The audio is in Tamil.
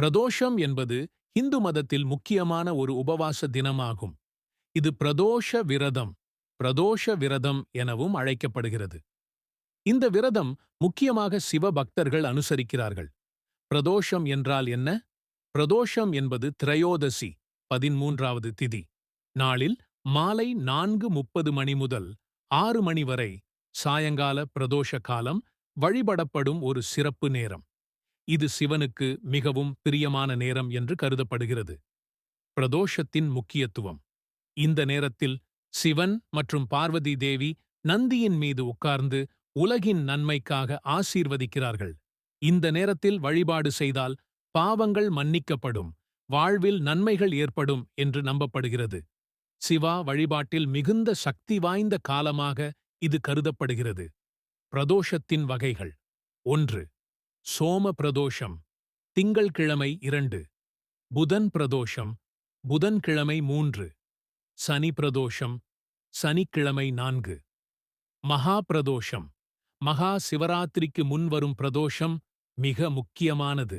பிரதோஷம் என்பது இந்து மதத்தில் முக்கியமான ஒரு உபவாச தினமாகும். இது பிரதோஷ விரதம் பிரதோஷ விரதம் எனவும் அழைக்கப்படுகிறது. இந்த விரதம் முக்கியமாக சிவ பக்தர்கள் அனுசரிக்கிறார்கள். பிரதோஷம் என்றால் என்ன? பிரதோஷம் என்பது திரையோதசி பதிமூன்றாவது திதி. நாளில் மாலை நான்கு முப்பது மணி முதல் ஆறு மணி வரை சாயங்கால பிரதோஷ காலம் வழிபடப்படும் ஒரு சிறப்பு நேரம். இது சிவனுக்கு மிகவும் பிரியமான நேரம் என்று கருதப்படுகிறது. பிரதோஷத்தின் முக்கியத்துவம். இந்த நேரத்தில் சிவன் மற்றும் பார்வதி தேவி நந்தியின் மீது உட்கார்ந்து உலகின் நன்மைக்காக ஆசீர்வதிக்கிறார்கள். இந்த நேரத்தில் வழிபாடு செய்தால் பாவங்கள் மன்னிக்கப்படும் வாழ்வில் நன்மைகள் ஏற்படும் என்று நம்பப்படுகிறது. சிவா வழிபாட்டில் மிகுந்த சக்தி வாய்ந்த காலமாக இது கருதப்படுகிறது. பிரதோஷத்தின் வகைகள். ஒன்று சோம பிரதோஷம் திங்கள்கிழமை இரண்டு புதன் பிரதோஷம் புதன்கிழமை மூன்று சனி பிரதோஷம் சனிக்கிழமை நான்கு. மகா பிரதோஷம் மகா சிவராத்திரிக்கு முன்வரும் பிரதோஷம் மிக முக்கியமானது.